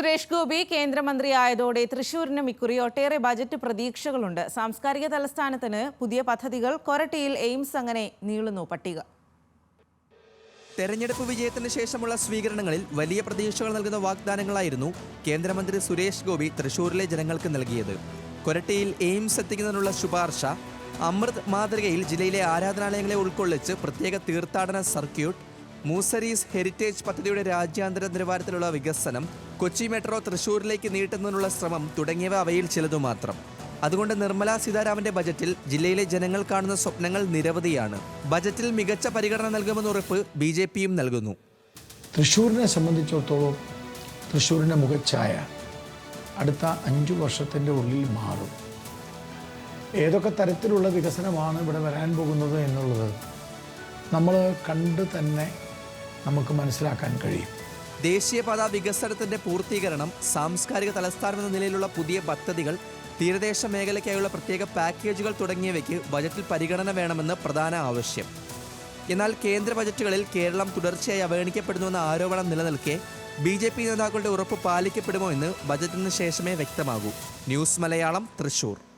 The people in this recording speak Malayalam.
സുരേഷ് ഗോപി കേന്ദ്രമന്ത്രിയായതോടെ തൃശൂരിനും ഇക്കുറി ഒട്ടേറെ ബജറ്റ് പ്രതീക്ഷകളുണ്ട്. സാംസ്കാരിക തലസ്ഥാനത്തിന് പുതിയ പദ്ധതികൾ കൊരട്ടിയിൽ എയിംസ് അങ്ങനെ നീളുന്നു പട്ടിക. തെരഞ്ഞെടുപ്പ് വിജയത്തിന് ശേഷമുള്ള സ്വീകരണങ്ങളിൽ വലിയ പ്രതീക്ഷകൾ നൽകുന്ന വാഗ്ദാനങ്ങളായിരുന്നു കേന്ദ്രമന്ത്രി സുരേഷ് ഗോപി തൃശൂരിലെ ജനങ്ങൾക്ക് നൽകിയത്. കൊരട്ടിയിൽ എയിംസ് എത്തിക്കുന്നതിനുള്ള ശുപാർശ അമൃത് മാതൃകയിൽ ജില്ലയിലെ ആരാധനാലയങ്ങളെ ഉൾക്കൊള്ളിച്ച് പ്രത്യേക തീർത്ഥാടന സർക്യൂട്ട് മൂസരീസ് ഹെറിറ്റേജ് പദ്ധതിയുടെ രാജ്യാന്തര നിലവാരത്തിലുള്ള വികസനം കൊച്ചി മെട്രോ തൃശൂരിലേക്ക് നീട്ടുന്നതിനുള്ള ശ്രമം തുടങ്ങിയവ അവയിൽ ചിലതു മാത്രം. അതുകൊണ്ട് നിർമ്മലാ സീതാരാമന്റെ ബജറ്റിൽ ജില്ലയിലെ ജനങ്ങൾ കാണുന്ന സ്വപ്നങ്ങൾ നിരവധിയാണ്. ബജറ്റിൽ മികച്ച പരിഗണന നൽകുമെന്ന് ഉറപ്പ് ബി ജെ പിയും നൽകുന്നു. തൃശ്ശൂരിനെ സംബന്ധിച്ചിടത്തോളം തൃശ്ശൂരിന്റെ മുഖച്ഛായ അടുത്ത അഞ്ചു വർഷത്തിന്റെ ഉള്ളിൽ മാറും. ഏതൊക്കെ തരത്തിലുള്ള വികസനമാണ് ഇവിടെ വരാൻ പോകുന്നത് എന്നുള്ളത് നമ്മൾ കണ്ട് തന്നെ നമുക്ക് മനസ്സിലാക്കാൻ കഴിയും. ദേശീയപാത വികസനത്തിന്റെ പൂർത്തീകരണം സാംസ്കാരിക തലസ്ഥാനം എന്ന നിലയിലുള്ള പുതിയ പദ്ധതികൾ തീരദേശ മേഖലയ്ക്കായുള്ള പ്രത്യേക പാക്കേജുകൾ തുടങ്ങിയവയ്ക്ക് ബജറ്റിൽ പരിഗണന വേണമെന്ന് പ്രധാന ആവശ്യം. എന്നാൽ കേന്ദ്ര ബജറ്റുകളിൽ കേരളം തുടർച്ചയായി അവഗണിക്കപ്പെടുന്നുവെന്ന ആരോപണം നിലനിൽക്കെ ബി ജെ പി നേതാക്കളുടെ ഉറപ്പ് പാലിക്കപ്പെടുമോ എന്ന് ബജറ്റിന് ശേഷമേ വ്യക്തമാകൂ. ന്യൂസ് മലയാളം തൃശൂർ.